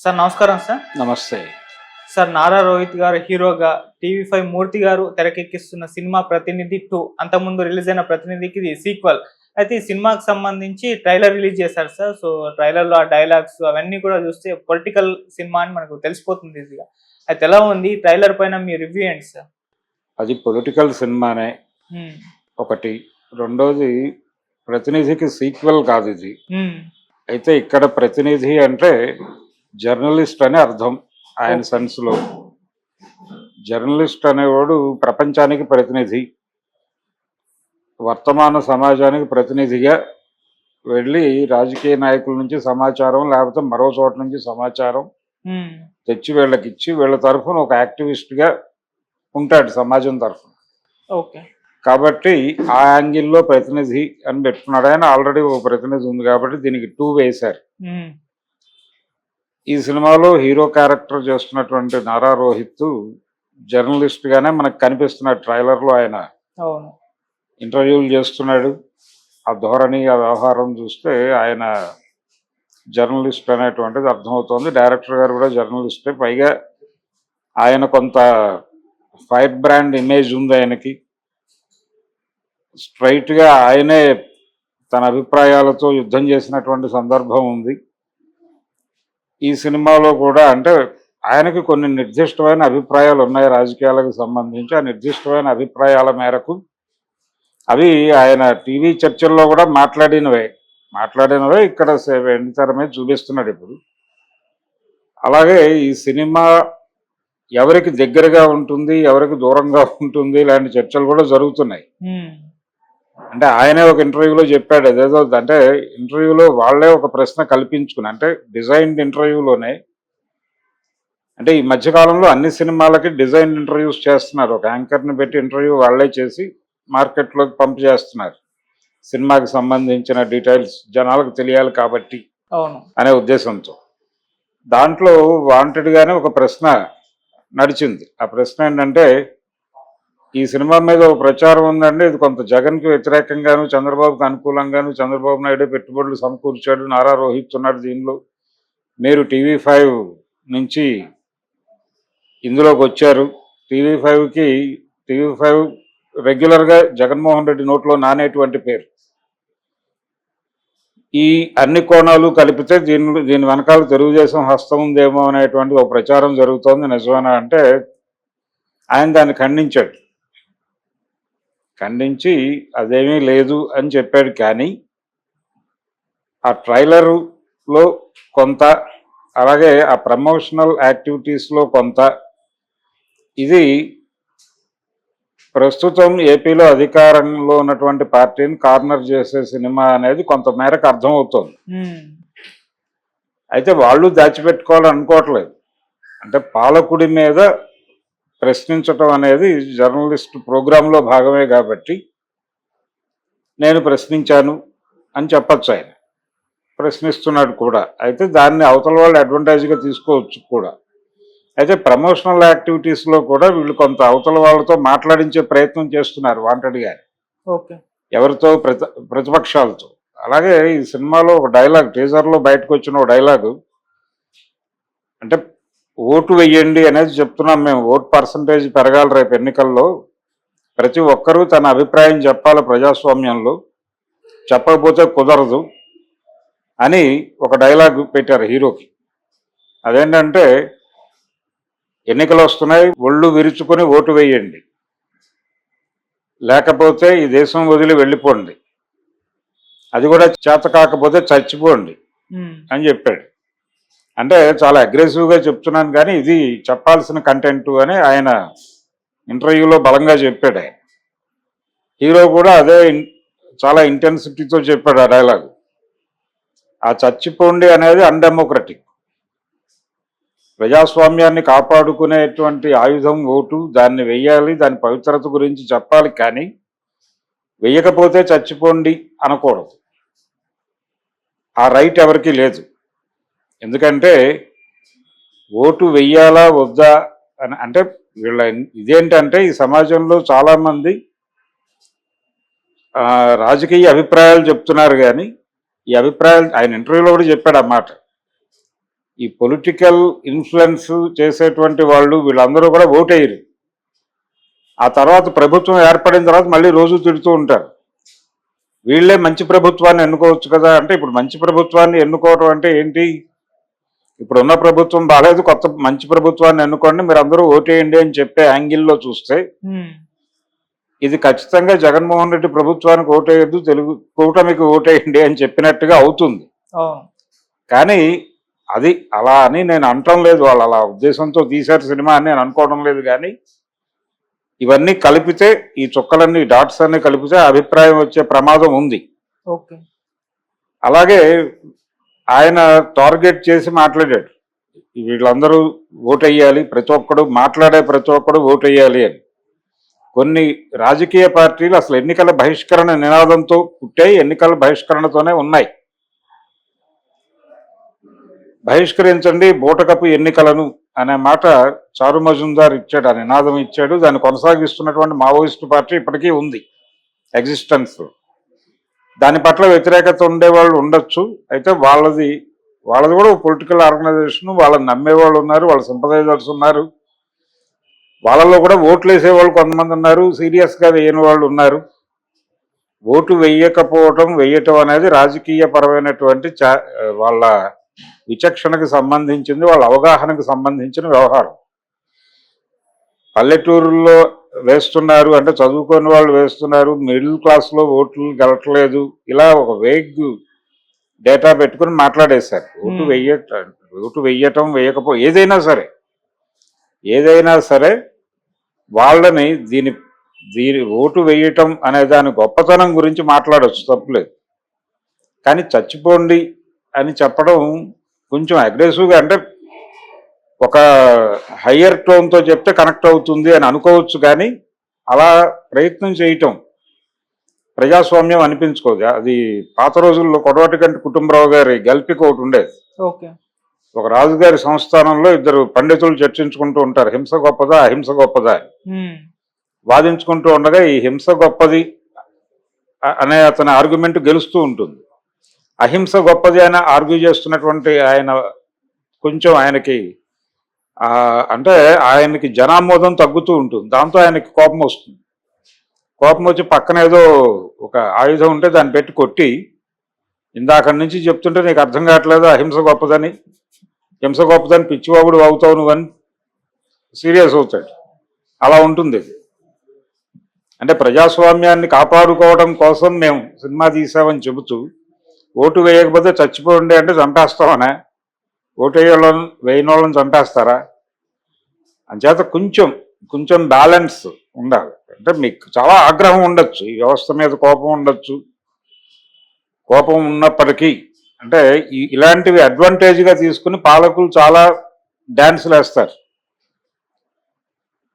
Sir నమస్కారం sir. నమస్తే. Sir Nara Rohit గారు హీరోగా టీవీ ఫైవ్ మూర్తి గారు తెరకెక్కిస్తున్న సినిమా ప్రతినిధి టూ అంతకుముందు రిలీజ్ అయిన ప్రతినిధికి ఇది సీక్వల్. అయితే ఈ సినిమాకి సంబంధించి ట్రైలర్ రిలీజ్ చేశారు సార్. సో ట్రైలర్లో ఆ డైలాగ్స్ అవన్నీ కూడా చూస్తే పొలిటికల్ సినిమా అని మనకు తెలిసిపోతుంది ఈజీగా. అయితే ఎలా ఉంది? ట్రైలర్ పైన మీ రివ్యూ ఏంటి సార్? అది పొలిటికల్ సినిమానే. ఒకటి. రెండోది ప్రతినిధికి సీక్వెల్ కాదు ఇది. అయితే ఇక్కడ ప్రతినిధి అంటే జర్నలిస్ట్ అని అర్థం ఆయన సెన్స్లో. జర్నలిస్ట్ అనేవాడు ప్రపంచానికి ప్రతినిధి. వర్తమాన సమాజానికి ప్రతినిధిగా వెళ్ళి రాజకీయ నాయకుల నుంచి సమాచారం లేకపోతే మరో చోట నుంచి సమాచారం. తెచ్చి వీళ్ళకి ఇచ్చి వీళ్ళ తరఫున ఒక యాక్టివిస్ట్గా ఉంటాడు సమాజం తరఫున. ఓకే. కాబట్టి ఆ యాంగిల్లో ప్రతినిధి అని పెట్టుకున్నాడు. ఆయన ఆల్రెడీ ఒక ప్రతినిధి ఉంది కాబట్టి దీనికి టూ వేశారు. ఈ సినిమాలో హీరో క్యారెక్టర్ చేస్తున్నటువంటి నారా రోహిత్ జర్నలిస్ట్ గానే మనకు కనిపిస్తున్నాడు ట్రైలర్లో ఆయన అవును. ఇంటర్వ్యూలు చేస్తున్నాడు. ఆ ధోరణి ఆ వ్యవహారం చూస్తే ఆయన జర్నలిస్ట్ అనేటువంటిది అర్థమవుతోంది. డైరెక్టర్ గారు కూడా జర్నలిస్టే. పైగా ఆయన కొంత ఫైర్ బ్రాండ్ ఇమేజ్ ఉంది ఆయనకి. స్ట్రైట్గా ఆయనే తన అభిప్రాయాలతో యుద్ధం చేసినటువంటి సందర్భం ఉంది. ఈ సినిమాలో కూడా అంటే ఆయనకి కొన్ని నిర్దిష్టమైన అభిప్రాయాలు ఉన్నాయి రాజకీయాలకు సంబంధించి. ఆ నిర్దిష్టమైన అభిప్రాయాల మేరకు అవి ఆయన టీవీ చర్చల్లో కూడా మాట్లాడినవే. మాట్లాడినవే ఇక్కడ వెండితెర చూపిస్తున్నాడు ఇప్పుడు. అలాగే ఈ సినిమా ఎవరికి దగ్గరగా ఉంటుంది ఎవరికి దూరంగా ఉంటుంది ఇలాంటి చర్చలు కూడా జరుగుతున్నాయి. అంటే ఆయనే ఒక ఇంటర్వ్యూలో చెప్పాడు అదేదో అంటే ఇంటర్వ్యూలో వాళ్ళే ఒక ప్రశ్న కల్పించుకుని అంటే డిజైన్డ్ ఇంటర్వ్యూలోనే అంటే ఈ మధ్యకాలంలో అన్ని సినిమాలకి డిజైన్ ఇంటర్వ్యూస్ చేస్తున్నారు. ఒక యాంకర్ని పెట్టి ఇంటర్వ్యూ వాళ్ళే చేసి మార్కెట్లోకి పంపు చేస్తున్నారు. సినిమాకి సంబంధించిన డీటెయిల్స్ జనాలకు తెలియాలి కాబట్టి అనే ఉద్దేశంతో. దాంట్లో వాంటెడ్ గానే ఒక ప్రశ్న నడిచింది. ఆ ప్రశ్న ఏంటంటే ఈ సినిమా మీద ఒక ప్రచారం ఉందండి. ఇది కొంత జగన్కి వ్యతిరేకంగాను చంద్రబాబుకి అనుకూలంగాను చంద్రబాబు నాయుడు పెట్టుబడులు సమకూర్చాడు నారా రోహిత్ ఉన్నాడు దీనిలో. మీరు టీవీ ఫైవ్ నుంచి ఇందులోకి వచ్చారు. టీవీ ఫైవ్కి టీవీ ఫైవ్ రెగ్యులర్గా జగన్మోహన్ రెడ్డి నోట్లో నానేటువంటి పేరు. ఈ అన్ని కోణాలు కలిపితే దీని దీని వెనకాల తెలుగుదేశం హస్తం ఉందేమో అనేటువంటి ఒక ప్రచారం జరుగుతోంది. నిజమేనా అంటే ఆయన దాన్ని ఖండించాడు. ఖండించి అదేమీ లేదు అని చెప్పాడు కానీ ఆ ట్రైలర్లో కొంత అలాగే ఆ ప్రమోషనల్ యాక్టివిటీస్లో కొంత ఇది ప్రస్తుతం ఏపీలో అధికారంలో ఉన్నటువంటి పార్టీని కార్నర్ చేసే సినిమా అనేది కొంత మేరకు అర్థమవుతోంది. అయితే వాళ్ళు దాచిపెట్టుకోవాలని అనుకోవట్లేదు అంటే పాలకుడి మీద ప్రశ్నించటం అనేది జర్నలిస్ట్ ప్రోగ్రాంలో భాగమే కాబట్టి నేను ప్రశ్నించాను అని చెప్పచ్చు ఆయన. ప్రశ్నిస్తున్నాడు కూడా. అయితే దాన్ని అవతల వాళ్ళు అడ్వాంటేజ్గా తీసుకోవచ్చు కూడా. అయితే ప్రమోషనల్ యాక్టివిటీస్లో కూడా వీళ్ళు కొంత అవతల వాళ్ళతో మాట్లాడించే ప్రయత్నం చేస్తున్నారు వాంటెడ్గా ఓకే. ఎవరితో? ప్రతి ప్రతిపక్షాలతో. అలాగే ఈ సినిమాలో ఒక డైలాగ్ టీజర్లో బయటకు వచ్చిన ఒక డైలాగు అంటే ఓటు వెయ్యండి అనేది చెప్తున్నాం మేము. ఓట్ పర్సంటేజ్ పెరగాలి రేపు ఎన్నికల్లో. ప్రతి ఒక్కరూ తన అభిప్రాయం చెప్పాలి ప్రజాస్వామ్యంలో. చెప్పకపోతే కుదరదు అని ఒక డైలాగ్ పెట్టారు హీరోకి. అదేంటంటే ఎన్నికలు వస్తున్నాయి ఒళ్ళు విరుచుకొని ఓటు వేయండి లేకపోతే ఈ దేశం వదిలి వెళ్ళిపోండి. అది కూడా చేత కాకపోతే చచ్చిపోండి. అని చెప్పాడు. అంటే చాలా అగ్రెసివ్గా చెప్తున్నాను కానీ ఇది చెప్పాల్సిన కంటెంట్ అని ఆయన ఇంటర్వ్యూలో బలంగా చెప్పాడు ఆయన. హీరో కూడా అదే ఇన్- చాలా ఇంటెన్సిటీతో చెప్పాడు ఆ డైలాగ్ ఆ చచ్చిపోండి అనేది అన్డెమోక్రటిక్ ప్రజాస్వామ్యాన్ని కాపాడుకునేటువంటి ఆయుధం ఓటు దాన్ని వెయ్యాలి దాని పవిత్రత గురించి చెప్పాలి కానీ వెయ్యకపోతే చచ్చిపోండి అనకూడదు. ఆ రైట్ ఎవరికీ లేదు. ఎందుకంటే ఓటు వెయ్యాలా వద్దా అని అంటే వీళ్ళ ఇదేంటంటే ఈ సమాజంలో చాలామంది రాజకీయ అభిప్రాయాలు చెప్తున్నారు కానీ ఈ అభిప్రాయాలు ఆయన ఇంటర్వ్యూలో కూడా చెప్పాడు అన్నమాట. ఈ పొలిటికల్ ఇన్ఫ్లుయెన్స్ చేసేటువంటి వాళ్ళు వీళ్ళందరూ కూడా ఓటేయరు. ఆ తర్వాత ప్రభుత్వం ఏర్పడిన తర్వాత మళ్ళీ రోజు తిడుతూ ఉంటారు. వీళ్ళే మంచి ప్రభుత్వాన్ని ఎన్నుకోవచ్చు కదా అంటే ఇప్పుడు మంచి ప్రభుత్వాన్ని ఎన్నుకోవడం అంటే ఏంటి? ఇప్పుడు ఉన్న ప్రభుత్వం బాగాలేదు కొత్త మంచి ప్రభుత్వాన్ని ఎన్నుకోండి మీరు అందరూ ఓటేయండి అని చెప్పే యాంగిల్లో చూస్తే ఇది ఖచ్చితంగా జగన్మోహన్ రెడ్డి ప్రభుత్వానికి ఓటేయద్దు తెలుగు కూటమికి ఓటేయండి అని చెప్పినట్టుగా అవుతుంది. కానీ అది అలా అని నేను అనటం లేదు వాళ్ళు అలా ఉద్దేశంతో తీశారు సినిమా అని నేను అనుకోవడం లేదు కానీ ఇవన్నీ కలిపితే ఈ చుక్కలన్నీ డాట్స్ అన్ని కలిపితే అభిప్రాయం వచ్చే ప్రమాదం ఉంది. ఓకే. అలాగే ఆయన టార్గెట్ చేసి మాట్లాడాడు. వీళ్ళందరూ ఓటు వేయాలి ప్రతి ఒక్కడు మాట్లాడే ప్రతి ఒక్కడు ఓటు వేయాలి అని. కొన్ని రాజకీయ పార్టీలు అసలు ఎన్నికల బహిష్కరణ నినాదంతో పుట్టాయి ఎన్నికల బహిష్కరణతోనే ఉన్నాయి. బహిష్కరించండి బూటకపు ఎన్నికలను అనే మాట చారు మజుందార్ ఇచ్చాడు ఆ నినాదం ఇచ్చాడు. దాన్ని కొనసాగిస్తున్నటువంటి మావోయిస్టు పార్టీ ఇప్పటికీ ఉంది. ఎగ్జిస్టెన్స్ దాని పట్ల వ్యతిరేకత ఉండేవాళ్ళు ఉండొచ్చు. అయితే వాళ్ళది వాళ్ళది కూడా పొలిటికల్ ఆర్గనైజేషన్ వాళ్ళని నమ్మేవాళ్ళు ఉన్నారు వాళ్ళ సింపదైజర్స్ ఉన్నారు. వాళ్ళలో కూడా ఓట్లు వేసేవాళ్ళు కొంతమంది ఉన్నారు సీరియస్గా వేయని వాళ్ళు ఉన్నారు. ఓటు వేయకపోవటం వేయటం అనేది రాజకీయ పరమైనటువంటి చా వాళ్ళ విచక్షణకు సంబంధించింది వాళ్ళ అవగాహనకు సంబంధించిన వ్యవహారం. పల్లెటూరుల్లో వేస్తున్నారు అంటే చదువుకొని వాళ్ళు వేస్తున్నారు మిడిల్ క్లాస్లో ఓట్లు గెలట్లేదు. ఇలా ఒక వేగ్ డేటా పెట్టుకుని మాట్లాడేశారు. Vote Hmm. వెయ్య ఓటు వెయ్యటం వేయకపో ఏదైనా సరే ఏదైనా సరే వాళ్ళని దీని దీని ఓటు వేయటం అనే దాని గొప్పతనం గురించి మాట్లాడొచ్చు తప్పులేదు. కానీ చచ్చిపోండి అని చెప్పడం కొంచెం అగ్రెసివ్గా అంటే ఒక హయ్యర్ టోన్తో చెప్తే కనెక్ట్ అవుతుంది అని అనుకోవచ్చు కానీ అలా ప్రయత్నం చేయటం ప్రజాస్వామ్యం అనిపించుకోదు. అది పాత రోజుల్లో కొడవటికంటి కుటుంబరావు గారి గల్పిక ఒకటి ఉండేది. ఒక రాజుగారి సంస్థానంలో ఇద్దరు పండితులు చర్చించుకుంటూ ఉంటారు. హింస గొప్పదా అహింస గొప్పదా వాదించుకుంటూ ఉండగా ఈ హింస గొప్పది అనే అతని ఆర్గ్యుమెంట్ గెలుస్తూ ఉంటుంది. అహింస గొప్పది అని ఆర్గ్యూ చేస్తున్నటువంటి ఆయన కొంచెం ఆయనకి అంటే ఆయనకి జనామోదం తగ్గుతూ ఉంటుంది. దాంతో ఆయనకి కోపం వస్తుంది. కోపం వచ్చి పక్కన ఏదో ఒక ఆయుధం ఉంటే దాన్ని పెట్టి కొట్టి ఇందాక నుంచి చెప్తుంటే నీకు అర్థం కావట్లేదు అహింస గొప్పదని. హింస గొప్పదని పిచ్చివాగుడు అవుతావు నువ్వని. సీరియస్ అవుతాడు. అలా ఉంటుంది అంటే ప్రజాస్వామ్యాన్ని కాపాడుకోవడం కోసం మేము సినిమా తీసామని చెబుతూ ఓటు వేయకపోతే చచ్చిపోండి అంటే చంపేస్తామనే ఓటు వేయాలని వేయని వాళ్ళని చంపేస్తారా? అంచేత కొంచెం కొంచెం బ్యాలెన్స్ ఉండాలి. అంటే మీకు చాలా ఆగ్రహం ఉండొచ్చు ఈ వ్యవస్థ మీద కోపం ఉండొచ్చు. కోపం ఉన్నప్పటికీ అంటే ఇలాంటివి అడ్వాంటేజ్గా తీసుకుని పాలకులు చాలా డ్యాన్సులు వేస్తారు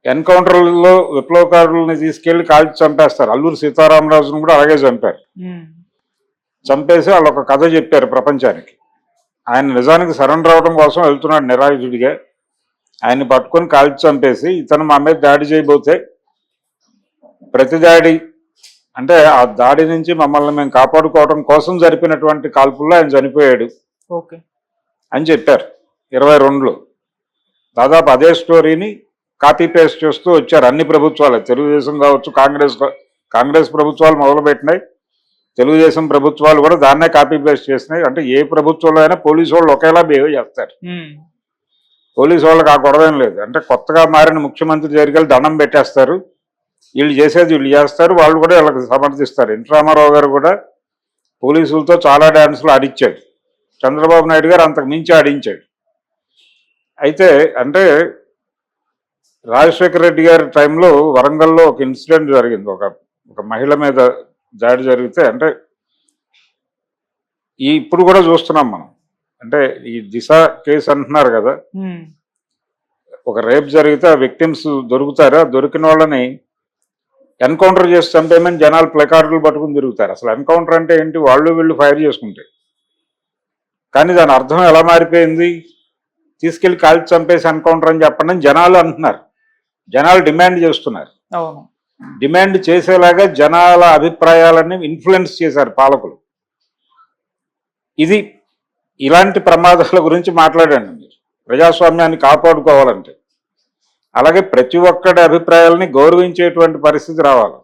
ఎన్కౌంటర్లలో విప్లవకారులని తీసుకెళ్ళి కాల్చి చంపేస్తారు. అల్లూరు సీతారామరాజును కూడా అలాగే చంపారు. చంపేసి వాళ్ళు ఒక కథ చెప్పారు ప్రపంచానికి. ఆయన నిజానికి సరెండర్ అవడం కోసం వెళ్తున్నాడు నిరాయుధుడిగా. ఆయన్ని పట్టుకొని కాల్చి చంపేసి ఇతను మా మీద దాడి చేయబోతే ప్రతి దాడి అంటే ఆ దాడి నుంచి మమ్మల్ని మేము కాపాడుకోవడం కోసం జరిపినటువంటి కాల్పుల్లో ఆయన చనిపోయాడు ఓకే. అని చెప్పారు ఇరవై రెండులో. దాదాపు అదే స్టోరీని కాపీ పేస్ట్ చేస్తూ వచ్చారు అన్ని ప్రభుత్వాలు. తెలుగుదేశం కావచ్చు కాంగ్రెస్ కాంగ్రెస్ ప్రభుత్వాలు మొదలుపెట్టినాయి. తెలుగుదేశం ప్రభుత్వాలు కూడా దాన్నే కాపీ పేస్ట్ చేసినాయి. అంటే ఏ ప్రభుత్వంలో అయినా పోలీసు వాళ్ళు ఒకేలా బిహేవ్ చేస్తారు. పోలీసు వాళ్ళకి ఆ గొడవ ఏం లేదు. అంటే కొత్తగా మారిన ముఖ్యమంత్రి దగ్గరికి వెళ్ళి దండం పెట్టేస్తారు. వీళ్ళు చేసేది వీళ్ళు చేస్తారు. వాళ్ళు కూడా వీళ్ళకి సమర్థిస్తారు. ఎన్టీ రామారావు గారు కూడా పోలీసులతో చాలా డ్యాన్సులు ఆడించాడు. చంద్రబాబు నాయుడు గారు అంతకు మించి ఆడించాడు. అయితే అంటే రాజశేఖర రెడ్డి గారి టైంలో వరంగల్లో ఒక ఇన్సిడెంట్ జరిగింది. ఒక ఒక మహిళ మీద దాడి జరిగితే అంటే ఈ ఇప్పుడు కూడా చూస్తున్నాం మనం. అంటే ఈ దిశ కేసు అంటున్నారు కదా. ఒక రేప్ జరిగితే ఆ విక్టిమ్స్ దొరుకుతారా? దొరికిన వాళ్ళని ఎన్కౌంటర్ చేసి చంపేమని జనాలు ప్లకార్డులు పట్టుకుని తిరుగుతారు. అసలు ఎన్కౌంటర్ అంటే ఏంటి? వాళ్ళు వీళ్ళు ఫైర్ చేసుకుంటే. కానీ దాని అర్థం ఎలా మారిపోయింది? తీసుకెళ్ళి కాల్చి చంపేసి ఎన్కౌంటర్ అని చెప్పండి అని జనాలు అంటున్నారు. జనాలు డిమాండ్ చేస్తున్నారు. డిమాండ్ చేసేలాగా జనాల అభిప్రాయాలని ఇన్ఫ్లుయెన్స్ చేశారు పాలకులు. ఇది ఇలాంటి ప్రమాదాల గురించి మాట్లాడండి ప్రజాస్వామ్యాన్ని కాపాడుకోవాలంటే. అలాగే ప్రతి ఒక్కడి అభిప్రాయాలని గౌరవించేటువంటి పరిస్థితి రావాలి.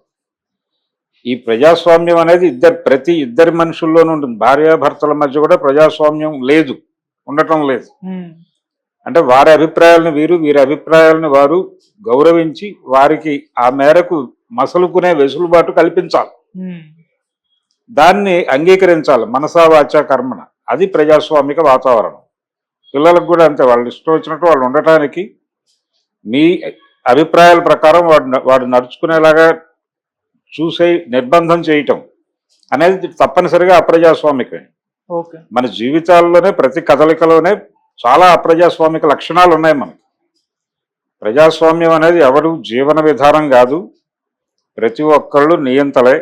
ఈ ప్రజాస్వామ్యం అనేది ఇద్దరు ప్రతి ఇద్దరి మనుషుల్లోనూ ఉంటుంది. భార్యాభర్తల మధ్య కూడా ప్రజాస్వామ్యం లేదు ఉండటం లేదు. అంటే వారి అభిప్రాయాలను వీరు వీరి అభిప్రాయాలను వారు గౌరవించి వారికి ఆ మేరకు మసలుకునే వెసులుబాటు కల్పించాలి. దాన్ని అంగీకరించాలి మనసా వాచా కర్మణ. అది ప్రజాస్వామిక వాతావరణం. పిల్లలకు కూడా అంతే వాళ్ళు ఇష్టం వచ్చినట్టు వాళ్ళు ఉండటానికి మీ అభిప్రాయాల ప్రకారం వాడు వాడు నడుచుకునేలాగా చూసే నిర్బంధం చేయటం అనేది తప్పనిసరిగా అప్రజాస్వామికమే. మన జీవితాల్లోనే ప్రతి కదలికలోనే చాలా అప్రజాస్వామిక లక్షణాలు ఉన్నాయి మనకి. ప్రజాస్వామ్యం అనేది ఎవరు జీవన విధానం కాదు ప్రతి ఒక్కళ్ళు నియంతలే.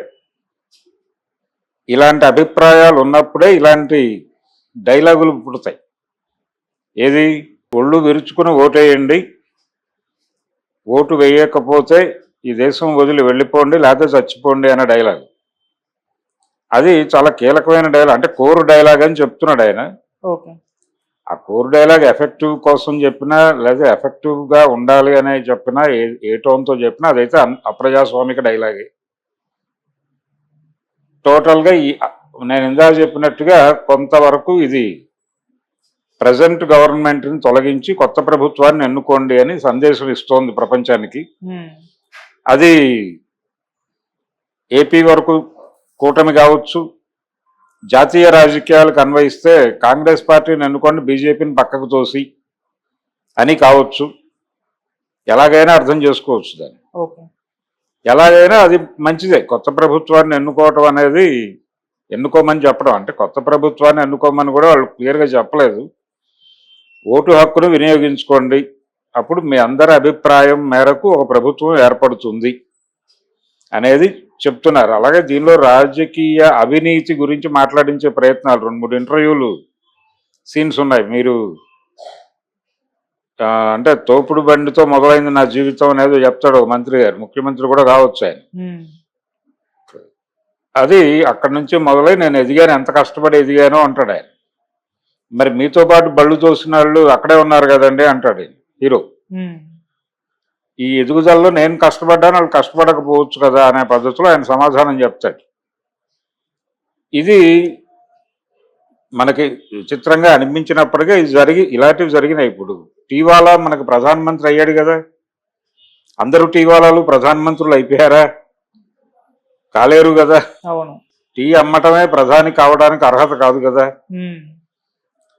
ఇలాంటి అభిప్రాయాలు ఉన్నప్పుడే ఇలాంటి డైలాగులు పుడతాయి. ఏది? ఒళ్ళు విరుచుకుని ఓటేయండి. ఓటు వేయకపోతే ఈ దేశం వదిలి వెళ్ళిపోండి లేకపోతే చచ్చిపోండి అనే డైలాగ్. అది చాలా కీలకమైన డైలాగ్ అంటే కోరు డైలాగ్ అని చెప్తున్నాడు ఆయన. ఓకే. ఆ కోర్ డైలాగ్ ఎఫెక్టివ్ కోసం చెప్పినా లేదా ఎఫెక్టివ్గా ఉండాలి అనే చెప్పినా ఏ ఏ టోన్తో చెప్పినా అదైతే అప్రజాస్వామిక డైలాగే. టోటల్గా ఈ నేను ఇందా చెప్పినట్టుగా కొంతవరకు ఇది ప్రజెంట్ గవర్నమెంట్ని తొలగించి కొత్త ప్రభుత్వాన్ని ఎన్నుకోండి అని సందేశం ఇస్తోంది ప్రపంచానికి. అది ఏపీ వరకు కూటమి కావచ్చు జాతీయ రాజకీయాలకు అన్వయిస్తే కాంగ్రెస్ పార్టీని ఎన్నుకొని బీజేపీని పక్కకు తోసి అని కావచ్చు. ఎలాగైనా అర్థం చేసుకోవచ్చు దాన్ని. ఓకే. ఎలాగైనా అది మంచిదే. కొత్త ప్రభుత్వాన్ని ఎన్నుకోవటం అనేది ఎన్నుకోమని చెప్పడం అంటే కొత్త ప్రభుత్వాన్ని ఎన్నుకోమని కూడా వాళ్ళు క్లియర్గా చెప్పలేదు. ఓటు హక్కును వినియోగించుకోండి. అప్పుడు మీ అందరి అభిప్రాయం మేరకు ఒక ప్రభుత్వం ఏర్పడుతుంది. అనేది చెప్తున్నారు. అలాగే దీనిలో రాజకీయ అవినీతి గురించి మాట్లాడించే ప్రయత్నాలు రెండు మూడు ఇంటర్వ్యూలు సీన్స్ ఉన్నాయి. మీరు అంటే తోపుడు బండితో మొదలైంది నా జీవితం అనేది చెప్తాడు మంత్రి గారు. ముఖ్యమంత్రి కూడా కావచ్చు ఆయన. అది అక్కడి నుంచి మొదలై నేను ఎదిగాను ఎంత కష్టపడి ఎదిగానో అంటాడు ఆయన. మరి మీతో పాటు బళ్ళు తోసిన వాళ్ళు అక్కడే ఉన్నారు కదండి అంటాడు హీరో. ఈ ఎదుగుదలలో నేను కష్టపడ్డాను వాళ్ళు కష్టపడకపోవచ్చు కదా అనే పద్ధతిలో ఆయన సమాధానం చెప్తాడు. ఇది మనకి విచిత్రంగా అనిపించినప్పటికీ ఇది జరిగి ఇలాంటివి జరిగినాయి ఇప్పుడు. టీవాలా మనకు ప్రధానమంత్రి అయ్యాడు కదా. అందరూ టీవాలాలు ప్రధానమంత్రులు అయిపోయారా? కాలేరు కదా. అవును. టీ అమ్మటమే ప్రధాని కావడానికి అర్హత కాదు కదా.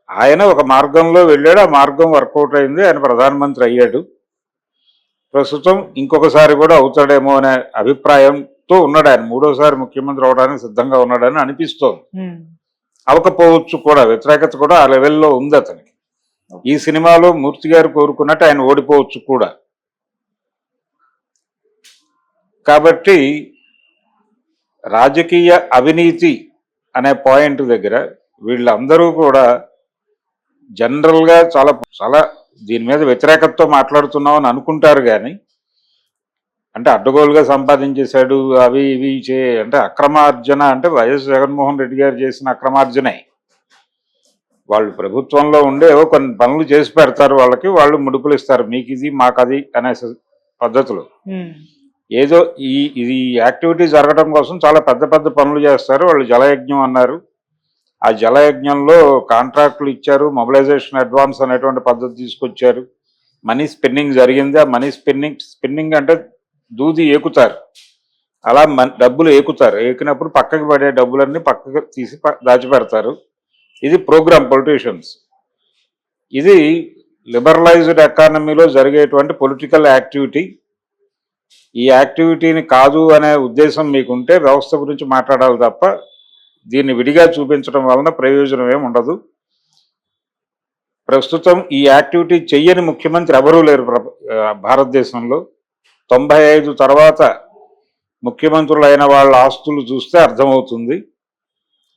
ఆయన ఒక మార్గంలో వెళ్ళాడు ఆ మార్గం వర్కౌట్ అయింది ఆయన ప్రధానమంత్రి అయ్యాడు. ప్రస్తుతం ఇంకొకసారి కూడా అవుతాడేమో అనే అభిప్రాయంతో ఉన్నాడు ఆయన. మూడోసారి ముఖ్యమంత్రి అవడానికి సిద్ధంగా ఉన్నాడని అనిపిస్తోంది. అవకపోవచ్చు కూడా వ్యతిరేకత కూడా ఆ లెవెల్లో ఉంది అతనికి. ఈ సినిమాలో మూర్తి గారు కోరుకున్నట్టు ఆయన ఓడిపోవచ్చు కూడా. కాబట్టి రాజకీయ అవినీతి అనే పాయింట్ దగ్గర వీళ్ళందరూ కూడా జనరల్గా చాలా చాలా దీని మీద వ్యతిరేకతతో మాట్లాడుతున్నాం అని అనుకుంటారు కానీ అంటే అడ్డగోలుగా సంపాదించేశాడు అవి ఇవి చే అంటే అక్రమార్జన అంటే వైఎస్ జగన్మోహన్ రెడ్డి గారు చేసిన అక్రమార్జనే. వాళ్ళు ప్రభుత్వంలో ఉండే కొన్ని పనులు చేసి పెడతారు వాళ్ళకి వాళ్ళు ముడుపులు ఇస్తారు. మీకు ఇది మాకు అది అనే పద్ధతులు. ఏదో ఈ ఇది యాక్టివిటీ జరగడం కోసం చాలా పెద్ద పెద్ద పనులు చేస్తారు. వాళ్ళు జలయజ్ఞం అన్నారు. ఆ జలయజ్ఞంలో కాంట్రాక్టులు ఇచ్చారు మొబిలైజేషన్ అడ్వాన్స్ అనేటువంటి పద్ధతి తీసుకొచ్చారు. మనీ స్పిన్నింగ్ జరిగింది. ఆ మనీ స్పిన్నింగ్ స్పిన్నింగ్ అంటే దూది ఏకుతారు. అలా డబ్బులు ఏకుతారు. ఏకినప్పుడు పక్కకి పడే డబ్బులన్నీ పక్కకి తీసి ప- దాచిపెడతారు. ఇది ప్రోగ్రామ్ పొలిటీషియన్స్. ఇది లిబరలైజ్డ్ ఎకానమీలో జరిగేటువంటి పొలిటికల్ యాక్టివిటీ. ఈ యాక్టివిటీని కాదు అనే ఉద్దేశం మీకుంటే వ్యవస్థ గురించి మాట్లాడాలి తప్ప దీన్ని విడిగా చూపించడం వలన ప్రయోజనం ఏమి ఉండదు. ప్రస్తుతం ఈ యాక్టివిటీ చెయ్యని ముఖ్యమంత్రి ఎవరూ లేరు ప్ర- భారతదేశంలో. తొంభై ఐదు తర్వాత ముఖ్యమంత్రులైన వాళ్ళ ఆస్తులు చూస్తే అర్థమవుతుంది.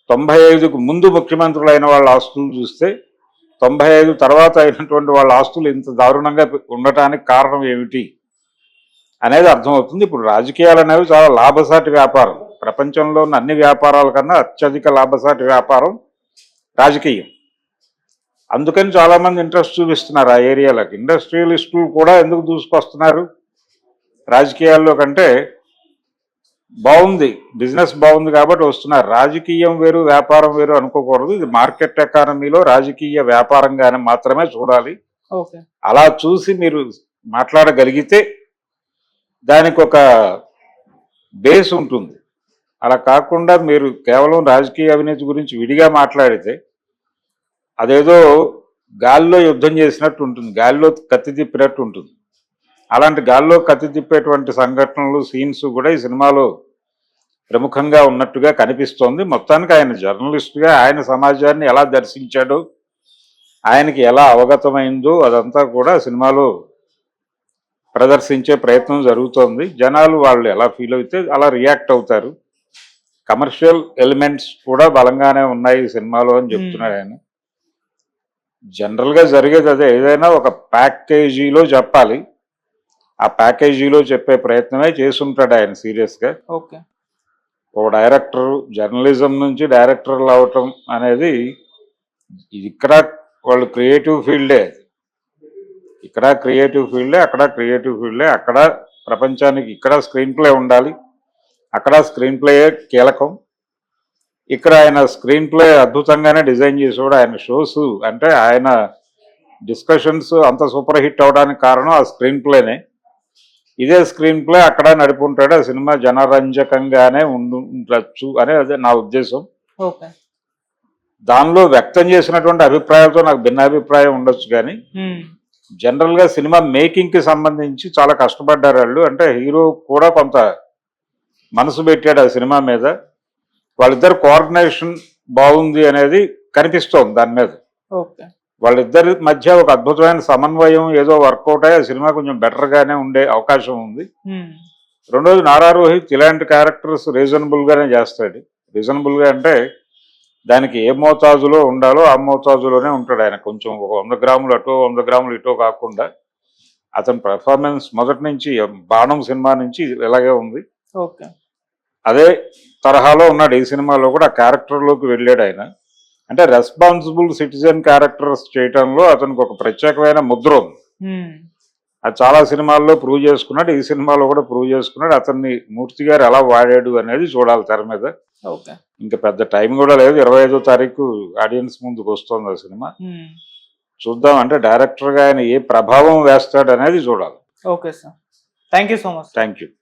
తొంభై ఐదుకు ముందు ముఖ్యమంత్రులైన వాళ్ళ ఆస్తులు చూస్తే తొంభై ఐదు తర్వాత అయినటువంటి వాళ్ళ ఆస్తులు ఇంత దారుణంగా ఉండటానికి కారణం ఏమిటి అనేది అర్థమవుతుంది. ఇప్పుడు రాజకీయాలు అనేవి చాలా లాభసాటి వ్యాపారం. ప్రపంచంలో ఉన్న అన్ని వ్యాపారాల కన్నా అత్యధిక లాభసాటి వ్యాపారం రాజకీయం. అందుకని చాలా మంది ఇంట్రెస్ట్ చూపిస్తున్నారు ఆ ఏరియాలకు. ఇండస్ట్రియలిస్టులు కూడా ఎందుకు దూసుకొస్తున్నారు? రాజకీయాల్లో కంటే బాగుంది బిజినెస్ బాగుంది కాబట్టి వస్తున్నారు. రాజకీయం వేరు వ్యాపారం వేరు అనుకోకూడదు. ఇది మార్కెట్ ఎకానమీలో రాజకీయ వ్యాపారంగానే మాత్రమే చూడాలి. అలా చూసి మీరు మాట్లాడగలిగితే దానికి ఒక బేస్ ఉంటుంది. అలా కాకుండా మీరు కేవలం రాజకీయ అవినీతి గురించి విడిగా మాట్లాడితే అదేదో గాల్లో యుద్ధం చేసినట్టు ఉంటుంది గాల్లో కత్తి తిప్పినట్టు ఉంటుంది. అలాంటి గాల్లో కత్తి తిప్పేటువంటి సంఘటనలు సీన్స్ కూడా ఈ సినిమాలో ప్రముఖంగా ఉన్నట్టుగా కనిపిస్తోంది. మొత్తానికి ఆయన జర్నలిస్ట్గా ఆయన సమాజాన్ని ఎలా దర్శించాడో ఆయనకి ఎలా అవగతమైందో అదంతా కూడా సినిమాలో ప్రదర్శించే ప్రయత్నం జరుగుతోంది. జనాలు వాళ్ళు ఎలా ఫీల్ అయితే అలా రియాక్ట్ అవుతారు. కమర్షియల్ ఎలిమెంట్స్ కూడా బలంగానే ఉన్నాయి ఈ సినిమాలో అని చెప్తున్నాడు ఆయన. జనరల్గా జరిగేది అదే. ఏదైనా ఒక ప్యాకేజీలో చెప్పాలి. ఆ ప్యాకేజీలో చెప్పే ప్రయత్నమే చేసుంటాడు ఆయన సీరియస్గా. ఓకే. ఒక డైరెక్టర్ జర్నలిజం నుంచి డైరెక్టర్లు అవటం అనేది ఇక్కడ వాళ్ళు క్రియేటివ్ ఫీల్డే. ఇక్కడ క్రియేటివ్ ఫీల్డే అక్కడ క్రియేటివ్ ఫీల్డే అక్కడ ప్రపంచానికి ఇక్కడ స్క్రీన్ ప్లే ఉండాలి. అక్కడ స్క్రీన్ ప్లే కీలకం. ఇక్కడ ఆయన స్క్రీన్ ప్లే అద్భుతంగానే డిజైన్ చేసేవాడు. ఆయన షోస్ అంటే ఆయన డిస్కషన్స్ అంత సూపర్ హిట్ అవడానికి కారణం ఆ స్క్రీన్ ప్లేనే ఇదే స్క్రీన్ ప్లే అక్కడ నడుపుంటాడు. ఆ సినిమా జనరంజకంగానే ఉండు ఉండొచ్చు అనే అదే నా ఉద్దేశం. దానిలో వ్యక్తం చేసినటువంటి అభిప్రాయాలతో నాకు భిన్నాభిప్రాయం ఉండొచ్చు కానీ ఉమ్, జనరల్గా సినిమా మేకింగ్కి సంబంధించి చాలా కష్టపడ్డారు వాళ్ళు. అంటే హీరో కూడా కొంత మనసు పెట్టాడు ఆ సినిమా మీద. వాళ్ళిద్దరు కోఆర్డినేషన్ బాగుంది అనేది కనిపిస్తోంది దాని మీద. వాళ్ళిద్దరి మధ్య ఒక అద్భుతమైన సమన్వయం ఏదో వర్కౌట్ అయ్యి ఆ సినిమా కొంచెం బెటర్ గానే ఉండే అవకాశం ఉంది. రెండోది నారా రోహిత్ ఇలాంటి క్యారెక్టర్స్ రీజనబుల్ గానే చేస్తాడు. రీజనబుల్గా అంటే దానికి ఏ మోతాజులో ఉండాలో ఆ మోతాజులోనే ఉంటాడు ఆయన. కొంచెం ఒక వంద గ్రాములు అటో వంద గ్రాములు ఇటో కాకుండా అతని పెర్ఫార్మెన్స్ మొదటి నుంచి బాణం సినిమా నుంచి ఇలాగే ఉంది. అదే తరహాలో ఉన్నాడు ఈ సినిమాలో కూడా ఆ క్యారెక్టర్లోకి వెళ్ళాడు ఆయన. అంటే రెస్పాన్సిబుల్ సిటిజన్ క్యారెక్టర్స్ చేయటంలో అతనికి ఒక ప్రత్యేకమైన ముద్ర ఉంది. అది చాలా సినిమాల్లో ప్రూవ్ చేసుకున్నాడు ఈ సినిమాలో కూడా ప్రూవ్ చేసుకున్నాడు. అతన్ని మూర్తి గారు ఎలా వాడాడు అనేది చూడాలి తెర మీద. ఓకే. ఇంకా పెద్ద టైం కూడా లేదు ఇరవై ఐదో తారీఖు ఆడియన్స్ ముందుకు వస్తుంది ఆ సినిమా. చూద్దాం అంటే డైరెక్టర్గా ఆయన ఏ ప్రభావం వేస్తాడు అనేది చూడాలి. Okay sir. Thank you so much thank you